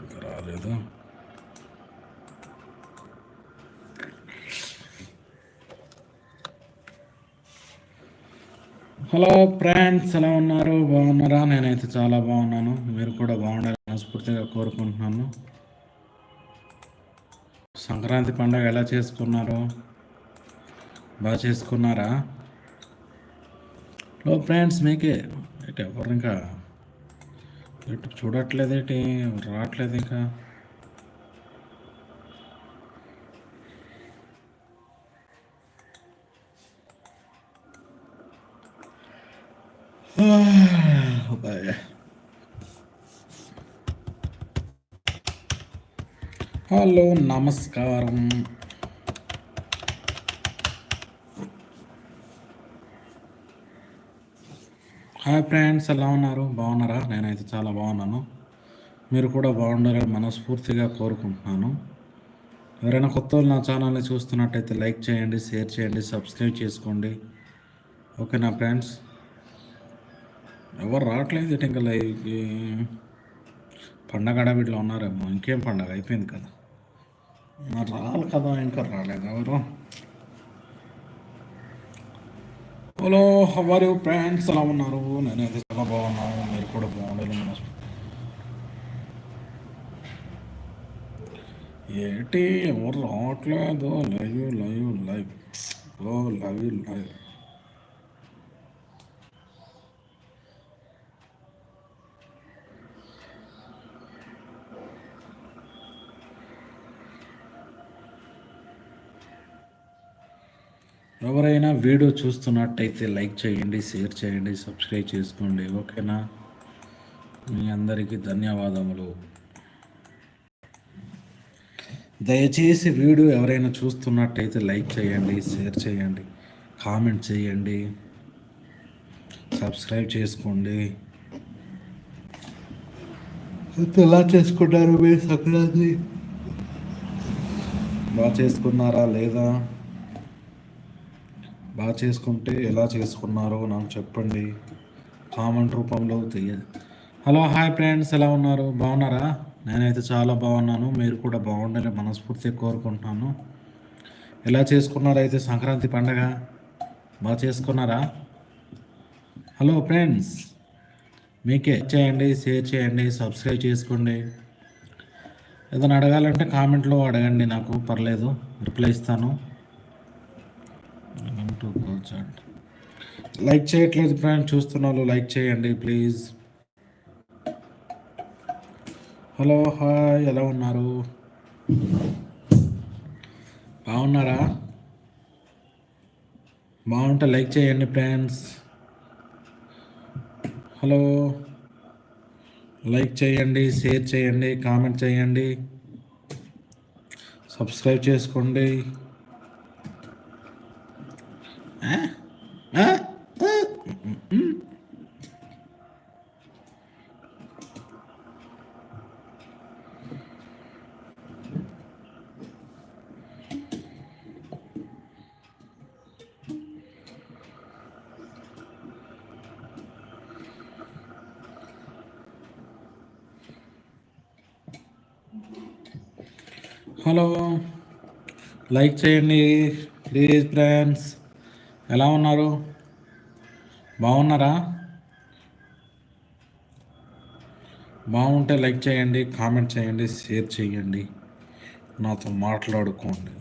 ఇంకా రాలేదు? Hello friends ఎలా ఉన్నారు? బాగున్నారా? నేనైతే చాలా బాగున్నాను. మీరు కూడా బాగుండాలని మనస్ఫూర్తిగా కోరుకుంటున్నాను. సంక్రాంతి పండుగ ఎలా చేసుకున్నారు? బాగా చేసుకున్నారా? హలో ఫ్రెండ్స్ మీకే ఎవరు ఇంకా ఇటు చూడట్లేదేటి రావట్లేదు ఇంకా. హలో నమస్కారం. హాయ్ ఫ్రెండ్స్ ఎలా ఉన్నారు? బాగున్నారా? నేనైతే చాలా బాగున్నాను. మీరు కూడా బాగుండాలని మనస్ఫూర్తిగా కోరుకుంటున్నాను. ఎవరైనా కొత్త వాళ్ళు నా ఛానల్ని చూస్తున్నట్టయితే లైక్ చేయండి షేర్ చేయండి సబ్స్క్రైబ్ చేసుకోండి. ఓకేనా ఫ్రెండ్స్ ఎవరు రావట్లేదు ఇంకా లైవ్కి. పండగ అడవిలో ఉన్నారేమో. ఇంకేం పండగ? అయిపోయింది కదా. మరి కదా ఇంకా రాలేదు ఎవరు? హలో హవర్ యూ ఫ్రెండ్స్ ఎలా ఉన్నారు? నేనైతే చాలా బాగున్నాను. మీరు కూడా బాగుండాలి ఏంటి? ఎవరు రావట్లేదు? లైవ్ లైవ్ లైవ్ ఓ లైవ్ లైవ్ ఎవరైనా వీడియో చూస్తున్నట్టయితే లైక్ చేయండి షేర్ చేయండి సబ్స్క్రైబ్ చేసుకోండి ఓకేనా? మీ అందరికీ ధన్యవాదములు. దయచేసి వీడియో ఎవరైనా చూస్తున్నట్టయితే లైక్ చేయండి షేర్ చేయండి కామెంట్ చేయండి సబ్స్క్రైబ్ చేసుకోండి. ఎలా చేసుకుంటారు మీరు సంక్రాంతి? బాగా చేసుకున్నారా లేదా? బాగా చేసుకుంటే ఎలా చేసుకున్నారో నాకు చెప్పండి. కామెంట్ రూపంలో తెలియదు హలో హాయ్ ఫ్రెండ్స్ ఎలా ఉన్నారు? బాగున్నారా? నేనైతే చాలా బాగున్నాను. మీరు కూడా బాగుండాలని మనస్ఫూర్తిగా కోరుకుంటున్నాను. ఎలా చేసుకున్నారు అయితే సంక్రాంతి పండగ? బాగా చేసుకున్నారా? హలో ఫ్రెండ్స్ మీకే చేయండి షేర్ చేయండి సబ్స్క్రైబ్ చేసుకోండి. ఏదైనా అడగాలంటే కామెంట్లో అడగండి నాకు పర్లేదు రిప్లై ఇస్తాను. టు లైక్ చేయట్లేదు ఫ్రెండ్ చూస్తున్నారు లైక్ చేయండి ప్లీజ్. హలో హాయ్ ఎలా ఉన్నారు? బాగున్నారా? బాగుంటే లైక్ చేయండి ఫ్రెండ్స్. హలో లైక్ చేయండి షేర్ చేయండి కామెంట్ చేయండి. సబ్స్క్రైబ్ చేసుకోండి. హలో లైక్ చేయండి ప్లీజ్ ఫ్రెండ్స్ ఎలా ఉన్నారు? బాగున్నారా? బాగుంటే లైక్ చేయండి కామెంట్ చేయండి షేర్ చేయండి. నాతో మాట్లాడుకోండి.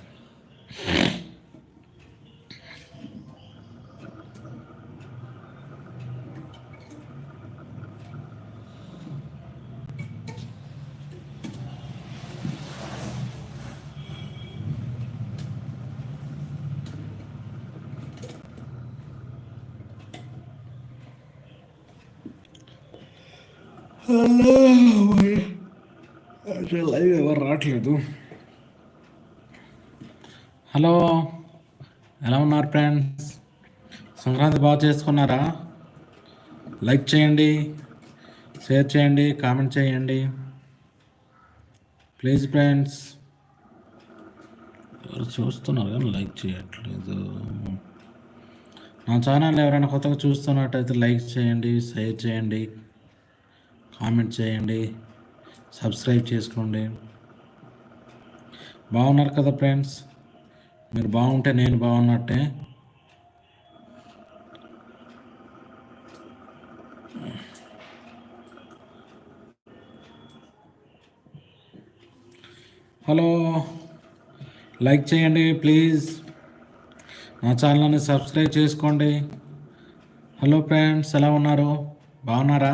లైవ్ ఎవరు రావట్లేదు హలో ఎలా ఉన్నారు ఫ్రెండ్స్ సంక్రాంతి బాగా చేసుకున్నారా? లైక్ చేయండి షేర్ చేయండి కామెంట్ చేయండి. ప్లీజ్ ఫ్రెండ్స్ ఎవరు చూస్తున్నారు కానీ లైక్ చేయట్లేదు. నా ఛానల్ ఎవరైనా కొత్తగా చూస్తున్నట్టయితే లైక్ చేయండి షేర్ చేయండి. కామెంట్ చేయండి. సబ్స్క్రైబ్ చేసుకోండి. బాగున్నారు కదా ఫ్రెండ్స్? మీరు బాగుంటే నేను బాగున్నట్టే. హలో లైక్ చేయండి ప్లీజ్. నా ఛానల్ని సబ్స్క్రైబ్ చేసుకోండి. హలో ఫ్రెండ్స్ ఎలా ఉన్నారు? బాగున్నారా?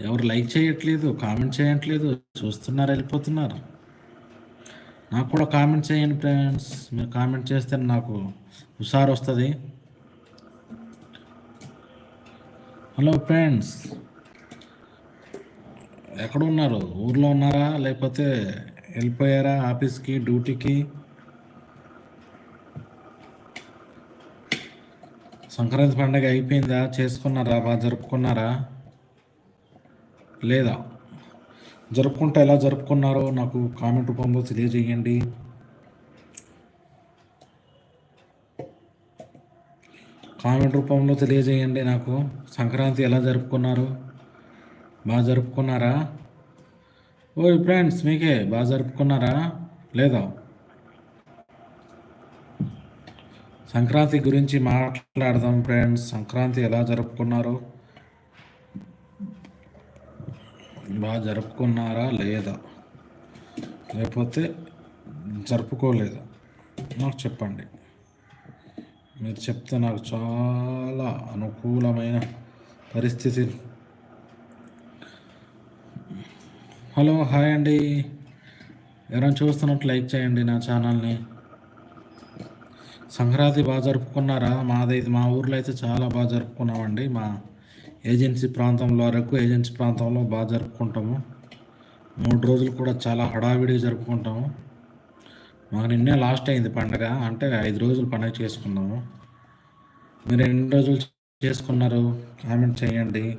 ఎవరు లైక్ చేయట్లేదు కామెంట్ చేయట్లేదు చూస్తున్నారు వెళ్ళిపోతున్నారు. నాకు కూడా కామెంట్ చేయండి ఫ్రెండ్స్. మీరు కామెంట్ చేస్తే నాకు హుషారు వస్తుంది. Hello friends. ఎక్కడ ఉన్నారు? ఊర్లో ఉన్నారా? లేకపోతే వెళ్ళిపోయారా ఆఫీస్కి డ్యూటీకి? సంక్రాంతి పండగ అయిపోయిందా? చేసుకున్నారా? బాగా జరుపుకున్నారా? లేదా? జరుపుకుంటే ఎలా జరుపుకున్నారో నాకు కామెంట్ రూపంలో తెలియజేయండి. కామెంట్ రూపంలో తెలియజేయండి నాకు. సంక్రాంతి ఎలా జరుపుకున్నారు? బాగా జరుపుకున్నారా? ఓ ఫ్రెండ్స్ మీకే బాగా జరుపుకున్నారా? లేదా? సంక్రాంతి గురించి మాట్లాడదాం ఫ్రెండ్స్. సంక్రాంతి ఎలా జరుపుకున్నారు? బాగా జరుపుకున్నారా లేదా? లేకపోతే జరుపుకోలేదా? నాకు చెప్పండి. మీరు చెప్తే నాకు చాలా అనుకూలమైన పరిస్థితి. హలో హాయ్ అండి. ఎవరైనా చూస్తున్నట్టు లైక్ చేయండి నా ఛానల్ని. సంక్రాంతి బాగా జరుపుకున్నారా? మాదైతే మా ఊర్లో అయితే చాలా బాగా జరుపుకున్నామండి మా ఏజెన్సీ ప్రాంతంలో అరకు ఏజెన్సీ ప్రాంతంలో బాగా జరుపుకుంటాము. మూడు రోజులు కూడా చాలా హడావిడిగా జరుపుకుంటాము. మాకు నిన్నే లాస్ట్ అయింది పండగ అంటే ఐదు రోజులు పండగ చేసుకున్నాము. మీరు ఎన్ని రోజులు చేసుకున్నారు? కామెంట్ చేయండి.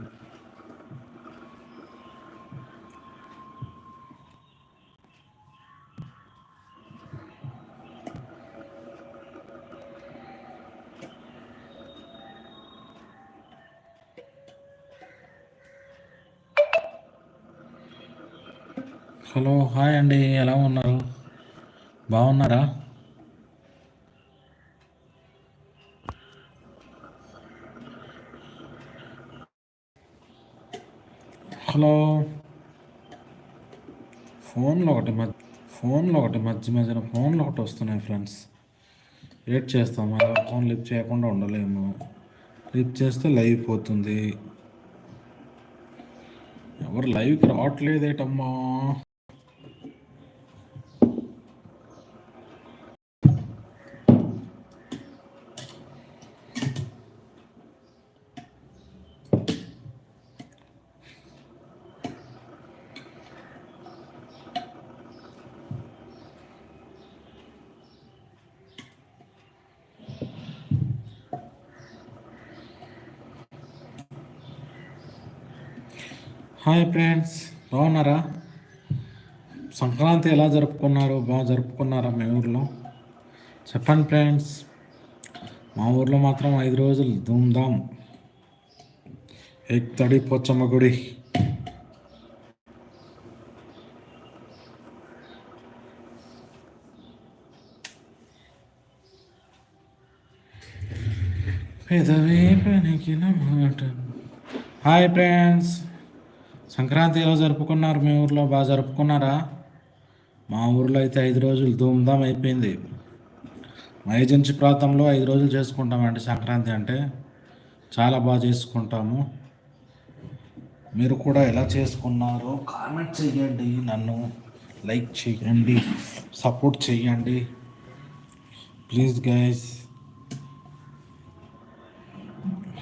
హలో హాయ్ అండి. ఎలా ఉన్నారు? బాగున్నారా? హలో. ఫోన్లో ఒకటి మధ్య ఫోన్లో ఒకటి మధ్య మధ్యన ఫోన్లో ఒకటి వస్తున్నాయి ఫ్రెండ్స్. ఏడ్ చేస్తాము అలా ఫోన్ లిఫ్ట్ చేయకుండా ఉండలేము. లిఫ్ట్ చేస్తే లైవ్ పోతుంది. ఎవరు లైవ్కి రావట్లేదేటమ్మా? హాయ్ ఫ్రెండ్స్ బాగున్నారా? సంక్రాంతి ఎలా జరుపుకున్నారు? బాగా జరుపుకున్నారా మీ ఊర్లో? చెప్పండి ఫ్రెండ్స్ మా ఊర్లో మాత్రం ఐదు రోజులు ధూమ్ధామ్. ఎక్తడి పోచమ్మ గుడి. పెదవే పనికిన హాయ్ ఫ్రెండ్స్. సంక్రాంతి ఎలా జరుపుకున్నారు? మీ ఊర్లో బాగా జరుపుకున్నారా? మా ఊర్లో అయితే ఐదు రోజులు ధూమ్ధామ్ అయిపోయింది. మా ఏజెన్సీ ప్రాంతంలో ఐదు రోజులు చేసుకుంటామండి సంక్రాంతి అంటే. చాలా బాగా చేసుకుంటాము. మీరు కూడా ఎలా చేసుకున్నారో కామెంట్ చేయండి నన్ను లైక్ చేయండి సపోర్ట్ చేయండి ప్లీజ్ గైస్.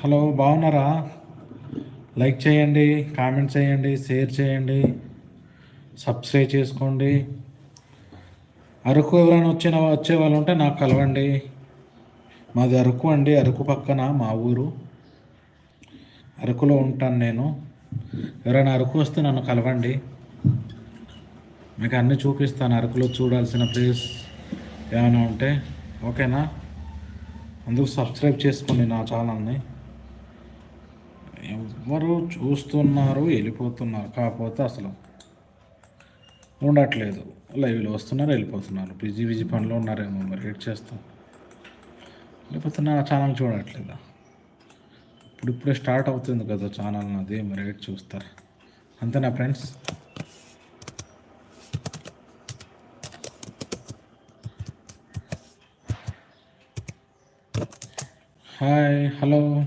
హలో బాగున్నారా? లైక్ చేయండి కామెంట్ చేయండి షేర్ చేయండి సబ్స్క్రైబ్ చేసుకోండి. అరకు ఎవరైనా వచ్చిన వచ్చే వాళ్ళు ఉంటే నాకు కలవండి. మాది అరకు అండి అరకు పక్కన మా ఊరు. అరకులో ఉంటాను నేను. ఎవరైనా అరకు వస్తే నన్ను కలవండి. మీకు అన్నీ చూపిస్తాను అరకులో చూడాల్సిన ప్లేస్ ఏమైనా ఉంటే. ఓకేనా? అందుకు సబ్స్క్రైబ్ చేసుకోండి నా ఛానల్ని. ఎవరు చూస్తున్నారు వెళ్ళిపోతున్నారు. కాకపోతే అసలు ఉండట్లేదు. లైవ్లో వస్తున్నారు వెళ్ళిపోతున్నారు. బిజీ బిజీ పనిలో ఉన్నారేమో మరి. ఎడ్ చేస్తాం? లేకపోతే నా ఛానల్ చూడట్లేదా? ఇప్పుడు ఇప్పుడే స్టార్ట్ అవుతుంది కదా ఛానల్ నాది. మరి ఎడ్ చూస్తారు? అంతేనా ఫ్రెండ్స్? Hi hello.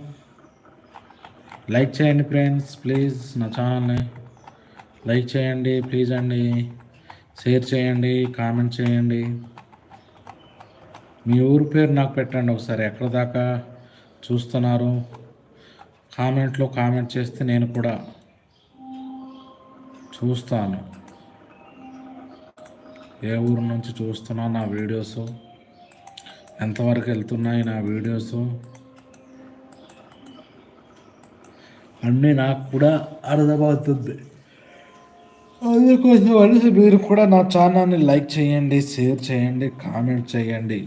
లైక్ చేయండి ఫ్రెండ్స్ ప్లీజ్ నా ఛానల్ని. లైక్ చేయండి ప్లీజ్ అండి. షేర్ చేయండి కామెంట్ చేయండి. మీ ఊరు పేరు నాకు పెట్టండి ఒకసారి ఎక్కడ దాకా చూస్తున్నారు? కామెంట్లో కామెంట్ చేస్తే నేను కూడా చూస్తాను. ఏ ఊరు నుంచి చూస్తున్నా నా వీడియోస్? ఎంతవరకు వెళ్తున్నాయి నా వీడియోస్? అన్నీ నాకు కూడా అర్థమవుతుంది. అందుకోసం మీరు కూడా నా ఛానల్ని లైక్ చేయండి షేర్ చేయండి కామెంట్ చేయండి.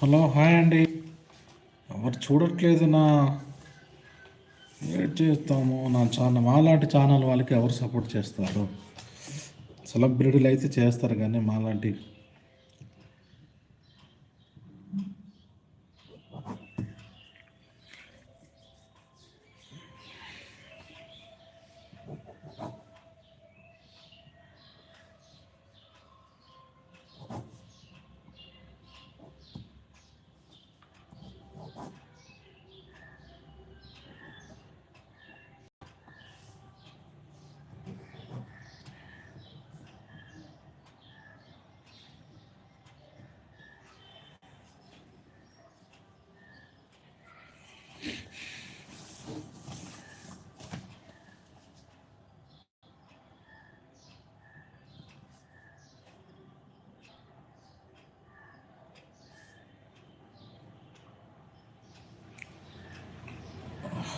హలో హాయ్ అండి. ఎవరు చూడట్లేదు నా ఏం చేస్తాము? నా ఛానల్ మాలాంటి ఛానల్ వాళ్ళకి ఎవరు సపోర్ట్ చేస్తారు? సెలబ్రిటీలు అయితే చేస్తారు కానీ మాలాంటి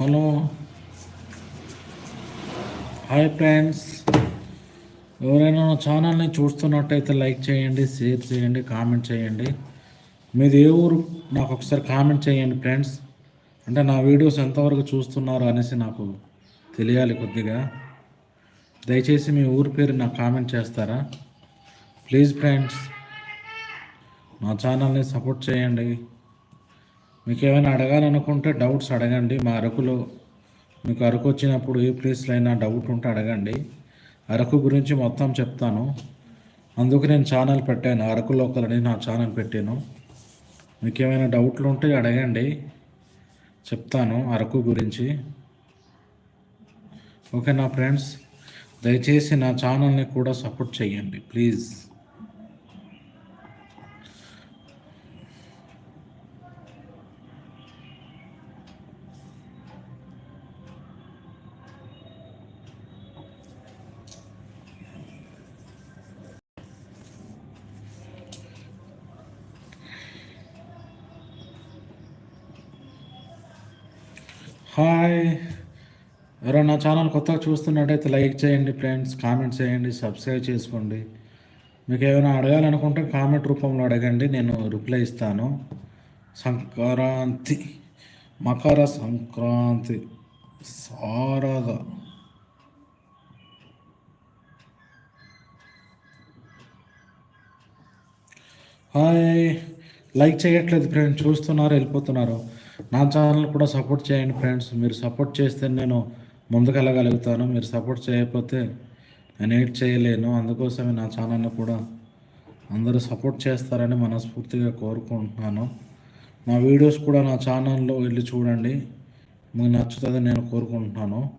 హలో. Hi friends. ఎవరైనా నా ఛానల్ని చూస్తున్నట్టయితే లైక్ చేయండి షేర్ చేయండి కామెంట్ చేయండి. మీది ఏ ఊరు నాకు ఒకసారి కామెంట్ చేయండి ఫ్రెండ్స్. అంటే నా వీడియోస్ ఎంతవరకు చూస్తున్నారు అనేసి నాకు తెలియాలి కొద్దిగా. దయచేసి మీ ఊరి పేరు నాకు కామెంట్ చేస్తారా? ప్లీజ్ ఫ్రెండ్స్ నా ఛానల్ని సపోర్ట్ చేయండి. మీకు ఏమైనా అడగాలనుకుంటే డౌట్స్ అడగండి. మా అరకులో మీకు అరకు వచ్చినప్పుడు ఏ ప్లేస్లో అయినా డౌట్ ఉంటే అడగండి. అరకు గురించి మొత్తం చెప్తాను. అందుకు నేను ఛానల్ పెట్టాను. అరకు లోకల్ అని నా ఛానల్ పెట్టాను. మీకు ఏమైనా డౌట్లు ఉంటే అడగండి. చెప్తాను అరకు గురించి. ఓకే నా ఫ్రెండ్స్ దయచేసి నా ఛానల్ని కూడా సపోర్ట్ చేయండి. ప్లీజ్. హాయ్. ఎవరైనా నా ఛానల్ కొత్తగా చూస్తున్నట్టయితే లైక్ చేయండి ఫ్రెండ్స్ కామెంట్ చేయండి సబ్స్క్రైబ్ చేసుకోండి. మీకు ఏమైనా అడగాలనుకుంటే కామెంట్ రూపంలో అడగండి నేను రిప్లై ఇస్తాను. సంక్రాంతి మకర సంక్రాంతి శారద హాయ్. లైక్ చేయట్లేదు ఫ్రెండ్స్ చూస్తున్నారు వెళ్ళిపోతున్నారు. నా ఛానల్ కూడా సపోర్ట్ చేయండి ఫ్రెండ్స్. మీరు సపోర్ట్ చేస్తే నేను ముందుకు వెళ్ళగలుగుతాను. మీరు సపోర్ట్ చేయకపోతే నేను ఏడ్ చేయలేను. అందుకోసమే నా ఛానల్ని కూడా అందరూ సపోర్ట్ చేస్తారని మనస్ఫూర్తిగా కోరుకుంటున్నాను. నా వీడియోస్ కూడా నా ఛానల్లో వెళ్ళి చూడండి. మీకు నచ్చుతుందని నేను కోరుకుంటున్నాను.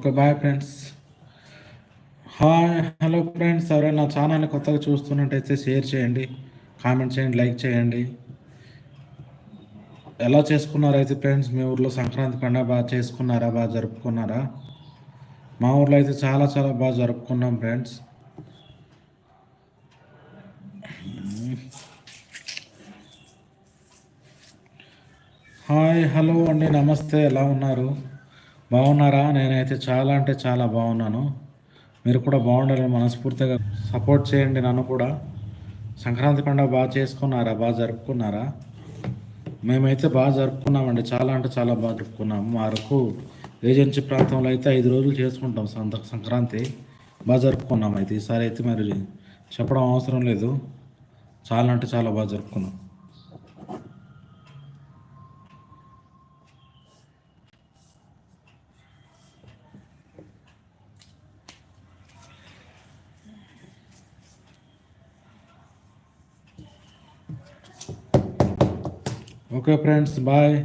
Okay bye friends. Hi hello friends. ఎవరైనా నా ఛానల్ని కొత్తగా చూస్తున్నట్టయితే షేర్ చేయండి కామెంట్ చేయండి లైక్ చేయండి. ఎలా చేసుకున్నారైతే ఫ్రెండ్స్? మీ ఊర్లో సంక్రాంతి పండుగ బాగా చేసుకున్నారా బాగా జరుపుకున్నారా? మా ఊర్లో అయితే చాలా చాలా బాగా జరుపుకున్నాం ఫ్రెండ్స్. హాయ్ హలో అండి నమస్తే. ఎలా ఉన్నారు? బాగున్నారా? నేనైతే చాలా అంటే చాలా బాగున్నాను. మీరు కూడా బాగుండాలని మనస్ఫూర్తిగా సపోర్ట్ చేయండి నన్ను కూడా. సంక్రాంతి పండుగ బాగా చేసుకున్నారా? బాగా జరుపుకున్నారా? మేమైతే బాగా జరుపుకున్నామండి. చాలా అంటే చాలా బాగా జరుపుకున్నాము. మా అరకు ఏజెన్సీ ప్రాంతంలో అయితే ఐదు రోజులు చేసుకుంటాం సంత సంక్రాంతి. బాగా జరుపుకున్నాం అయితే. ఈసారి అయితే మరి చెప్పడం అవసరం లేదు. చాలా అంటే చాలా బాగా జరుపుకున్నాం. Okay friends bye